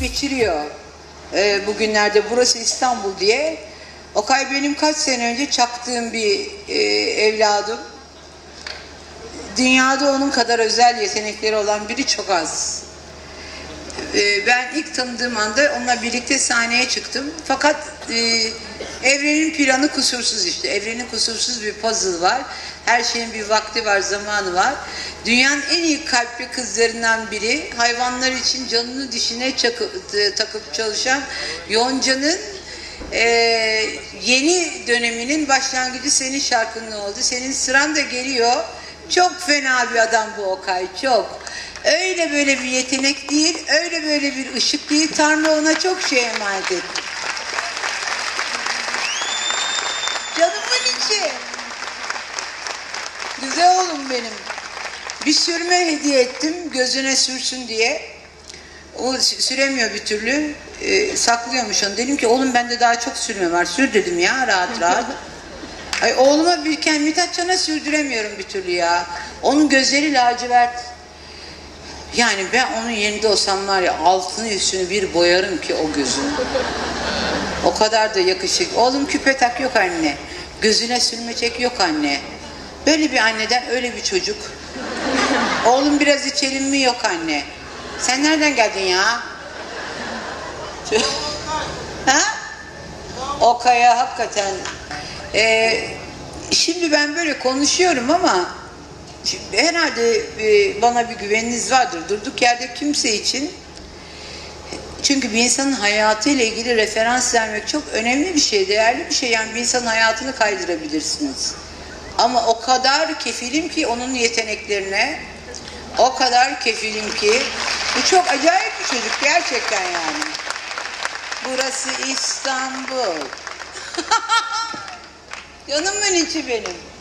geçiriyor e, bugünlerde burası İstanbul diye. Okay benim kaç sene önce çaktığım bir e, evladım. Dünyada onun kadar özel yetenekleri olan biri çok az. E, ben ilk tanıdığım anda onunla birlikte sahneye çıktım. Fakat e, evrenin planı kusursuz işte. Evrenin kusursuz bir puzzle var. Her şeyin bir vakti var, zamanı var. Dünyanın en iyi kalpli kızlarından biri. Hayvanlar için canını dişine çakıp, takıp çalışan Yonca'nın e, yeni döneminin başlangıcı senin şarkının oldu. Senin sıran da geliyor. Çok fena bir adam bu Okay, çok. Öyle böyle bir yetenek değil, öyle böyle bir ışık değil. Tanrı ona çok şey emanet etti. Canımın içi. Güzel oğlum benim. Bir sürme hediye ettim gözüne sürsün diye. O süremiyor bir türlü. Ee, saklıyormuş onu. Dedim ki oğlum bende daha çok sürme var. Sür dedim ya rahat rahat. Ay oğluma birken Mithatcan'a sürdüremiyorum bir türlü ya. Onun gözleri lacivert. Yani ben onun yerinde olsam var ya altını üstünü bir boyarım ki o gözün. O kadar da yakışık. Oğlum küpe tak yok anne. Gözüne sürmecek yok anne. Böyle bir anneden öyle bir çocuk. Oğlum biraz içelim mi yok anne. Sen nereden geldin ya? ha? O kaya hakikaten. Ee, şimdi ben böyle konuşuyorum ama şimdi herhalde e, bana bir güveniniz vardır. Durduk yerde kimse için çünkü bir insanın hayatıyla ilgili referans vermek çok önemli bir şey, değerli bir şey. Yani bir insanın hayatını kaydırabilirsiniz. Ama o kadar kefilim ki onun yeteneklerine, o kadar kefilim ki bu çok acayip bir çocuk gerçekten yani. Burası İstanbul. Canımın içi benim.